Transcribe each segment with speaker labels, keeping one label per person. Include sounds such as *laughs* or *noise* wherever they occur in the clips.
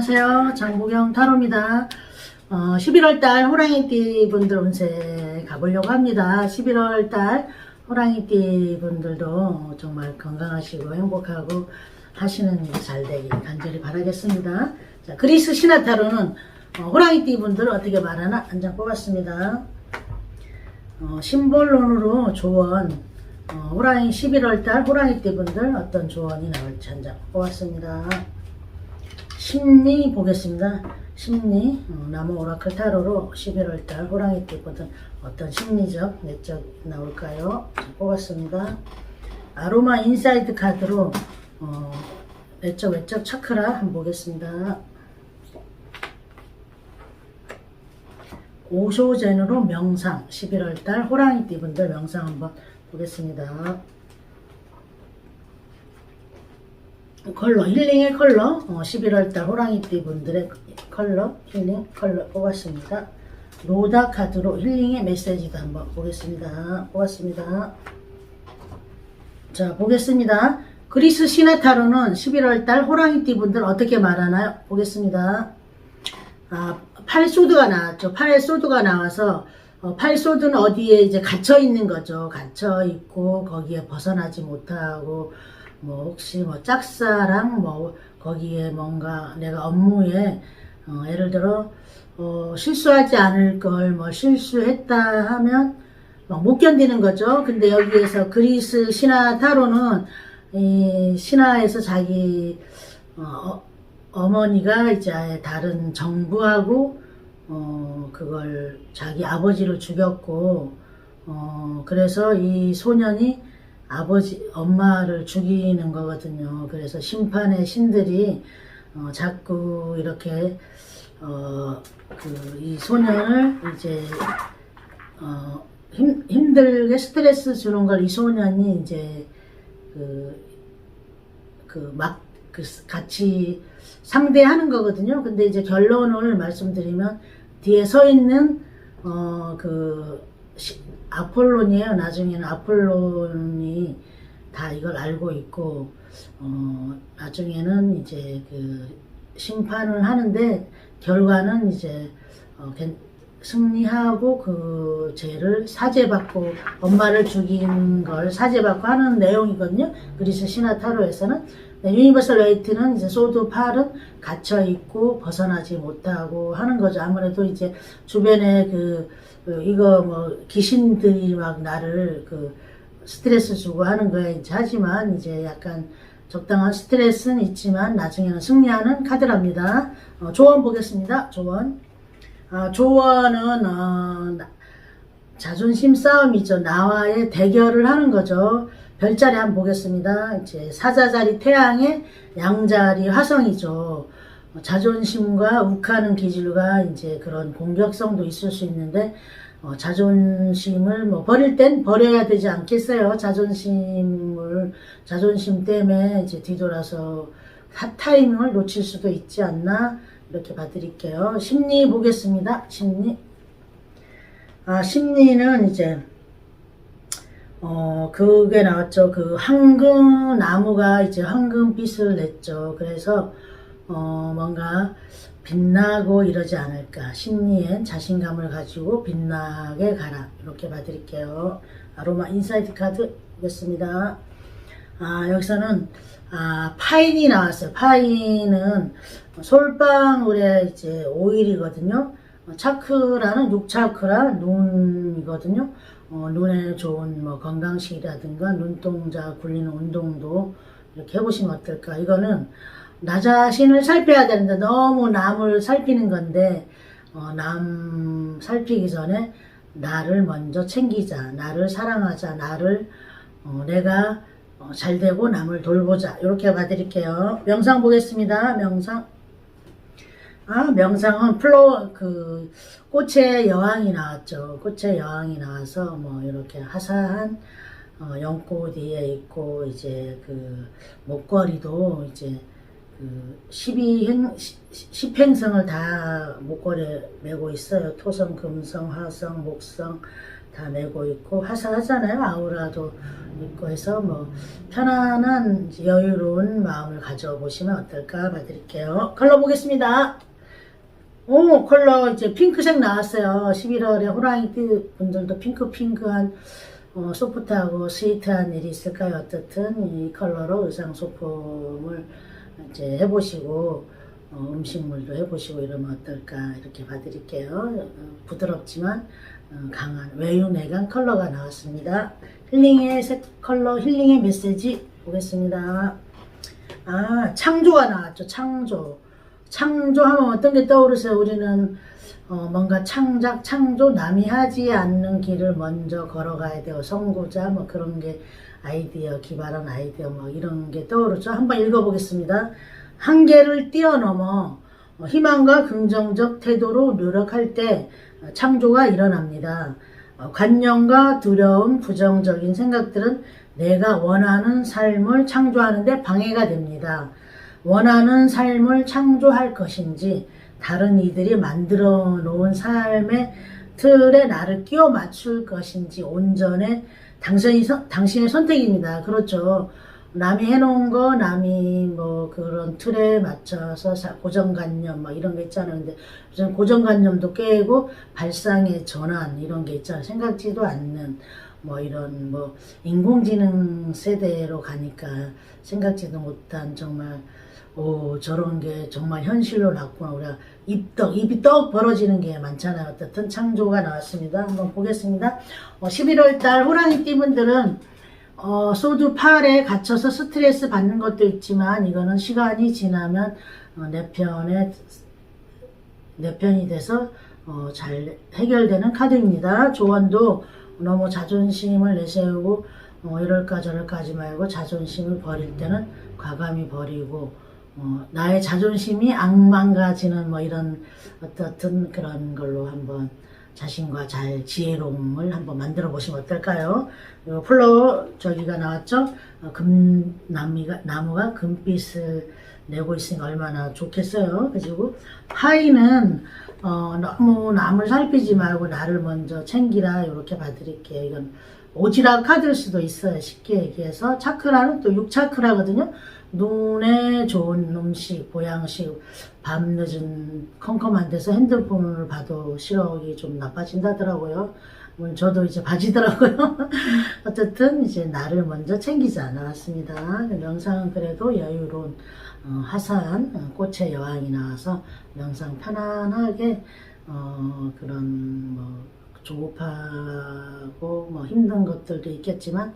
Speaker 1: 안녕하세요. 장보경 타로입니다. 어, 11월달 호랑이띠 분들 운세 가보려고 합니다. 11월달 호랑이띠 분들도 정말 건강하시고 행복하고 하시는 일 잘 되기 간절히 바라겠습니다. 자, 그리스 신화 타로는 어, 호랑이띠 분들 어떻게 말하나 한 장 뽑았습니다. 어, 심볼론으로 조언 어, 호랑이 11월달 호랑이띠 분들 어떤 조언이 나올지 한 장 뽑았습니다. 심리 보겠습니다. 심리 어, 나무 오라클 타로로 11월달 호랑이띠 보던 어떤 심리적 내적 나올까요? 자, 뽑았습니다. 아로마 인사이드 카드로 어, 내적 외적 차크라 한번 보겠습니다. 오쇼젠으로 명상 11월달 호랑이 띠 분들 명상 한번 보겠습니다. 컬러 힐링의 컬러 어, 11월달 호랑이띠 분들의 컬러 힐링 컬러 뽑았습니다. 로다 카드로 힐링의 메시지도 한번 보겠습니다. 뽑았습니다. 자 보겠습니다. 그리스 시나타로는 11월달 호랑이띠 분들 어떻게 말하나요? 보겠습니다. 아, 팔소드가 나왔죠. 팔에 소드가 나와서 어, 팔소드는 어디에 이제 갇혀 있는 거죠. 갇혀 있고 거기에 벗어나지 못하고 뭐 혹시 뭐 짝사랑 뭐 거기에 뭔가 내가 업무에 어, 예를 들어 어, 실수하지 않을 걸 뭐 실수했다 하면 막못 견디는 거죠. 근데 여기에서 그리스 신화 타로는 이 신화에서 자기 어, 어머니가 이제 다른 정부하고 어 그걸 자기 아버지를 죽였고 어 그래서 이 소년이 아버지 엄마를 죽이는 거거든요. 그래서 심판의 신들이 어 자꾸 이렇게 어 그 이 소년을 이제 어 힘, 힘들게 스트레스 주는 걸 이 소년이 이제 그그막 그 같이 상대하는 거거든요. 근데 이제 결론을 말씀드리면 뒤에 서 있는 어그 아폴론이에요. 나중에는 아폴론이 다 이걸 알고 있고 어 나중에는 이제 그 심판을 하는데 결과는 이제 어, 괜- 승리하고 그 죄를 사죄받고 엄마를 죽인 걸 사죄받고 하는 내용이거든요. 그리스 신화 타로에서는 네, 유니버설 웨이트는 이제 소드 팔은 갇혀 있고 벗어나지 못하고 하는 거죠. 아무래도 이제 주변에 그, 그 이거 뭐 귀신들이 막 나를 그 스트레스 주고 하는 거에 하지만 이제 약간 적당한 스트레스는 있지만 나중에는 승리하는 카드랍니다. 어, 조언 보겠습니다. 조언. 아, 조언은 어, 나- 자존심 싸움이죠. 나와의 대결을 하는 거죠. 별자리 한번 보겠습니다. 이제 사자자리 태양의 양자리 화성이죠. 어, 자존심과 욱하는 기질과 이제 그런 공격성도 있을 수 있는데 어, 자존심을 뭐 버릴 땐 버려야 되지 않겠어요. 자존심을 자존심 때문에 이제 뒤돌아서 타- 타이밍을 놓칠 수도 있지 않나 이렇게 봐드릴게요. 심리 보겠습니다. 심리. 아, 심리는 이제, 어, 그게 나왔죠. 그 황금 나무가 이제 황금빛을 냈죠. 그래서, 어, 뭔가 빛나고 이러지 않을까. 심리엔 자신감을 가지고 빛나게 가라. 이렇게 봐드릴게요. 아로마 인사이드 카드 보겠습니다. 아, 여기서는, 아, 파인이 나왔어요. 파인은 솔방울의 이제 오일이거든요. 어, 차크라는 육차크라 눈이거든요. 어, 눈에 좋은 뭐 건강식이라든가 눈동자 굴리는 운동도 이렇게 해보시면 어떨까. 이거는 나 자신을 살펴야 되는데 너무 남을 살피는 건데, 어, 남 살피기 전에 나를 먼저 챙기자. 나를 사랑하자. 나를, 어, 내가 어, 잘 되고 남을 돌보자. 이렇게 봐드릴게요. 명상 보겠습니다. 명상. 아, 명상은 플로, 그, 꽃의 여왕이 나왔죠. 꽃의 여왕이 나와서 뭐, 이렇게 화사한, 어, 연꽃 위에 있고, 이제 그, 목걸이도 이제, 그 12행, 10행성을 다 목걸이에 메고 있어요. 토성, 금성, 화성, 목성 다 메고 있고 화사하잖아요. 아우라도 있고 해서 뭐 편안한 여유로운 마음을 가져보시면 어떨까 봐드릴게요. 컬러 보겠습니다. 오 컬러 이제 핑크색 나왔어요. 11월에 호랑이띠 분들도 핑크핑크한 어, 소프트하고 스위트한 일이 있을까요? 어떻든 이 컬러로 의상 소품을 이제 해보시고 어, 음식물도 해보시고 이러면 어떨까 이렇게 봐드릴게요. 어, 부드럽지만 어, 강한 외유 내강 컬러가 나왔습니다. 힐링의 색 컬러 힐링의 메시지 보겠습니다. 아 창조가 나왔죠. 창조. 창조하면 어떤 게 떠오르세요? 우리는 어, 뭔가 창작, 창조, 남이 하지 않는 길을 먼저 걸어가야 돼요. 선구자, 뭐 그런 게 아이디어, 기발한 아이디어, 뭐 이런 게 떠오르죠. 한번 읽어보겠습니다. 한계를 뛰어넘어 어, 희망과 긍정적 태도로 노력할 때 어, 창조가 일어납니다. 어, 관념과 두려움, 부정적인 생각들은 내가 원하는 삶을 창조하는데 방해가 됩니다. 원하는 삶을 창조할 것인지 다른 이들이 만들어 놓은 삶의 틀에 나를 끼워 맞출 것인지 온전히 당신이 선- 당신의 선택입니다. 그렇죠. 남이 해놓은 거, 남이 뭐 그런 틀에 맞춰서 사- 고정관념 막 이런 게 있잖아요. 근데 요즘 고정관념도 깨고 발상의 전환 이런 게 있잖아요. 생각지도 않는 뭐 이런 뭐 인공지능 세대로 가니까 생각지도 못한 정말 오 저런 게 정말 현실로 났구나. 우리가 입떡 입이 떡 벌어지는 게 많잖아요. 어떻든 창조가 나왔습니다. 한번 보겠습니다. 어, 11월 달 호랑이 띠분들은 어, 소주 팔에 갇혀서 스트레스 받는 것도 있지만 이거는 시간이 지나면 어, 내 편에 내 편이 돼서 어, 잘 해결되는 카드입니다. 조언도 너무 자존심을 내세우고 어, 이럴까 저럴까 하지 말고 자존심을 버릴 때는 과감히 버리고 어, 나의 자존심이 악망가지는 뭐 이런 어떻든 그런 걸로 한번 자신과 잘 지혜로움을 한번 만들어 보시면 어떨까요? 요 플로 저기가 나왔죠? 어, 금 나무가 나무가 금빛을 내고 있으니까 얼마나 좋겠어요. 그리고 하이는 어, 너무 남을 살피지 말고 나를 먼저 챙기라 이렇게 봐드릴게요. 이건 오지랖 카드일 수도 있어요. 쉽게 얘기해서 차크라는 또 6차크라거든요. 눈에 좋은 음식, 보양식, 밤늦은 컴컴한 데서 핸드폰을 봐도 시력이 좀 나빠진다더라고요. 물론 저도 이제 봐지더라고요. *laughs* 어쨌든 이제 나를 먼저 챙기지 않았습니다. 명상은 그래도 여유로운 어, 화사한 어, 꽃의 여왕이 나와서 명상 편안하게 어, 그런 뭐 조급하고 뭐 힘든 것들도 있겠지만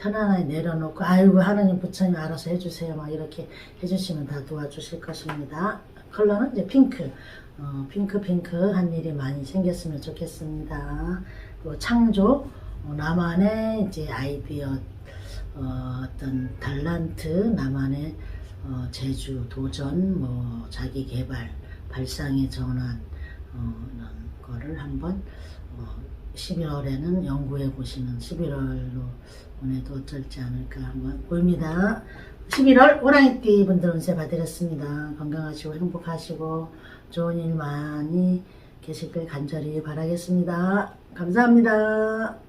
Speaker 1: 편안하게 내려놓고 아이고 하나님 부처님 알아서 해주세요 막 이렇게 해주시면 다 도와주실 것입니다. 컬러는 이제 핑크 어, 핑크 핑크 한 일이 많이 생겼으면 좋겠습니다. 그리고 창조 어, 나만의 이제 아이디어 어, 어떤 달란트 나만의 어, 재주 도전 뭐 자기 개발 발상의 전환 어, 이런 거를 한번 어, 11월에는 연구해 보시는 11월로 보내도 어쩔지 않을까 한번 보입니다. 11월 호랑이띠 분들 운세 봐드렸습니다. 건강하시고 행복하시고 좋은 일 많이 계시길 간절히 바라겠습니다. 감사합니다.